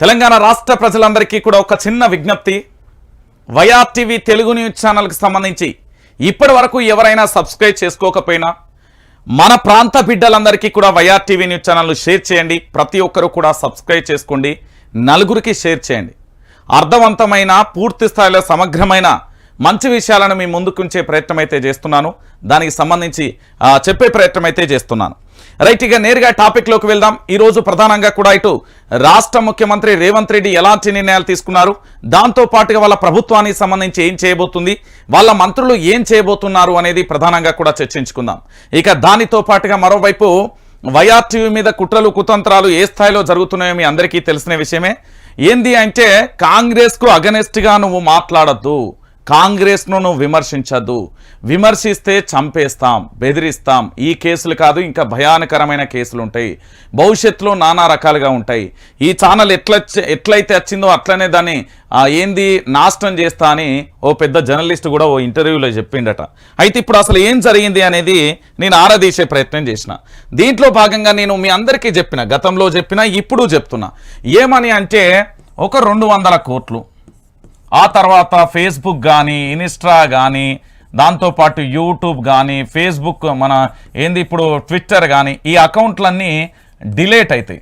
తెలంగాణ రాష్ట్ర ప్రజలందరికీ కూడా ఒక చిన్న విజ్ఞప్తి. వైఆర్ టీవీ తెలుగు న్యూస్ ఛానల్కి సంబంధించి ఇప్పటి వరకు ఎవరైనా సబ్స్క్రైబ్ చేసుకోకపోయినా మన ప్రాంత బిడ్డలందరికీ కూడా YR TV news channel share చేయండి. ప్రతి ఒక్కరూ కూడా సబ్స్క్రైబ్ చేసుకోండి. నలుగురికి షేర్ చేయండి. అర్థవంతమైన పూర్తి స్థాయిలో సమగ్రమైన మంచి విషయాలను మీ ముందుకుంచే ప్రయత్నం అయితే చేస్తున్నాను. దానికి సంబంధించి చెప్పే ప్రయత్నం అయితే చేస్తున్నాను. రైట్ ఇక నేరుగా టాపిక్లోకి వెళ్దాం. ఈరోజు ప్రధానంగా కూడా ఇటు రాష్ట్ర ముఖ్యమంత్రి రేవంత్ రెడ్డి ఎలాంటి నిర్ణయాలు తీసుకున్నారు? దాంతో పాటుగా వాళ్ళ ప్రభుత్వానికి సంబంధించి ఏం చేయబోతుంది? వాళ్ళ మంత్రులు ఏం చేయబోతున్నారు అనేది ప్రధానంగా కూడా చర్చించుకుందాం. ఇక దానితో పాటుగా మరోవైపు వైఆర్ టీవీ మీద కుట్రలు కుతంత్రాలు ఏ స్థాయిలో జరుగుతున్నాయో మీ అందరికీ తెలిసిన విషయమే. ఏంది అంటే కాంగ్రెస్కు అగనెస్ట్గా నువ్వు మాట్లాడద్దు. కాంగ్రెస్ను నువ్వు విమర్శించద్దు విమర్శిస్తే చంపేస్తాం బెదిరిస్తాం. ఈ కేసులు కాదు ఇంకా భయానకరమైన కేసులు ఉంటాయి భవిష్యత్తులో నానా రకాలుగా ఉంటాయి. ఈ ఛానల్ ఎట్లా ఎట్లయితే వచ్చిందో అట్లనే దాన్ని ఏంది నాశనం చేస్తా అని ఓ పెద్ద జర్నలిస్ట్ కూడా ఓ ఇంటర్వ్యూలో చెప్పిండట. అయితే ఇప్పుడు అసలు ఏం జరిగింది అనేది నేను ఆరాదీసే ప్రయత్నం చేసిన. దీంట్లో భాగంగా నేను మీ అందరికీ చెప్పిన గతంలో చెప్పిన ఇప్పుడు చెప్తున్నా. ఏమని అంటే ఒక రెండు వందల కోట్లు. ఆ తర్వాత ఫేస్బుక్ కానీ ఇన్స్టా కానీ దాంతోపాటు యూట్యూబ్ కానీ ఫేస్బుక్ మన ఏంది ఇప్పుడు ట్విట్టర్ కానీ ఈ అకౌంట్లన్నీ డిలేట్ అవుతాయి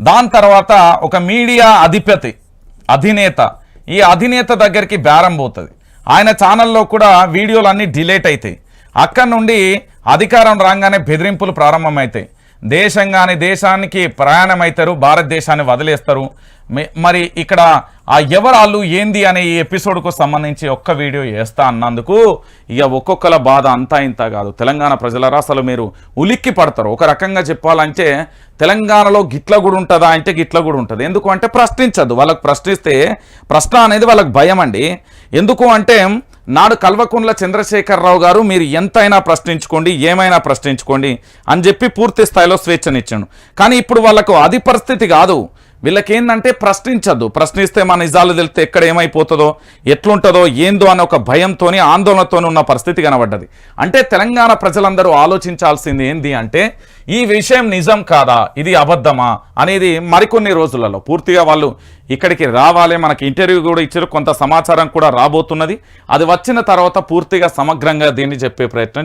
దాని తర్వాత ఒక మీడియా అధిపతి అధినేత ఈ అధినేత దగ్గరికి బేరం పోతుంది. ఆయన ఛానల్లో కూడా వీడియోలు అన్నీ డిలేట్ అవుతాయి అక్కడి నుండి అధికారం రాగానే బెదిరింపులు ప్రారంభమవుతాయి దేశం కానీ దేశానికి ప్రయాణమవుతారు భారతదేశాన్ని వదిలేస్తారు. మరి ఇక్కడ ఆ ఎవరాళ్ళు ఏంది అనే ఈ ఎపిసోడ్కు సంబంధించి ఒక్క వీడియో వేస్తా అన్నందుకు ఇక ఒక్కొక్కల బాధ అంతా ఇంత కాదు. తెలంగాణ ప్రజలరా అసలు మీరు ఉలిక్కి పడతారు. ఒక రకంగా చెప్పాలంటే తెలంగాణలో గిట్ల కూడా ఉంటుందా అంటే గిట్ల కూడా ఉంటుంది. ఎందుకు అంటే ప్రశ్నించద్దు. వాళ్ళకు ప్రశ్నిస్తే ప్రశ్న అనేది వాళ్ళకి భయం అండి ఎందుకు అంటే నాడు కల్వకుండ్ల చంద్రశేఖరరావు గారు మీరు ఎంతైనా ప్రశ్నించుకోండి ఏమైనా ప్రశ్నించుకోండి అని చెప్పి పూర్తి స్థాయిలో స్వేచ్ఛనిచ్చాను. కానీ ఇప్పుడు వాళ్ళకు అది పరిస్థితి కాదు. వీళ్ళకి ఏంటంటే ప్రశ్నించద్దు ప్రశ్నిస్తే మన నిజాలు తెలిస్తే ఎక్కడ ఏమైపోతుందో ఎట్లుంటుందో ఏందో అనే ఒక భయంతో ఆందోళనతో ఉన్న పరిస్థితి కనబడ్డది. అంటే తెలంగాణ ప్రజలందరూ ఆలోచించాల్సింది ఏంది అంటే ఈ విషయం నిజం కాదా ఇది అబద్ధమా అనేది మరికొన్ని రోజులలో. పూర్తిగా వాళ్ళు ఇక్కడికి రావాలి మనకి ఇంటర్వ్యూ కూడా ఇచ్చారు కొంత సమాచారం కూడా రాబోతున్నది. అది వచ్చిన తర్వాత పూర్తిగా సమగ్రంగా దీన్ని చెప్పే ప్రయత్నం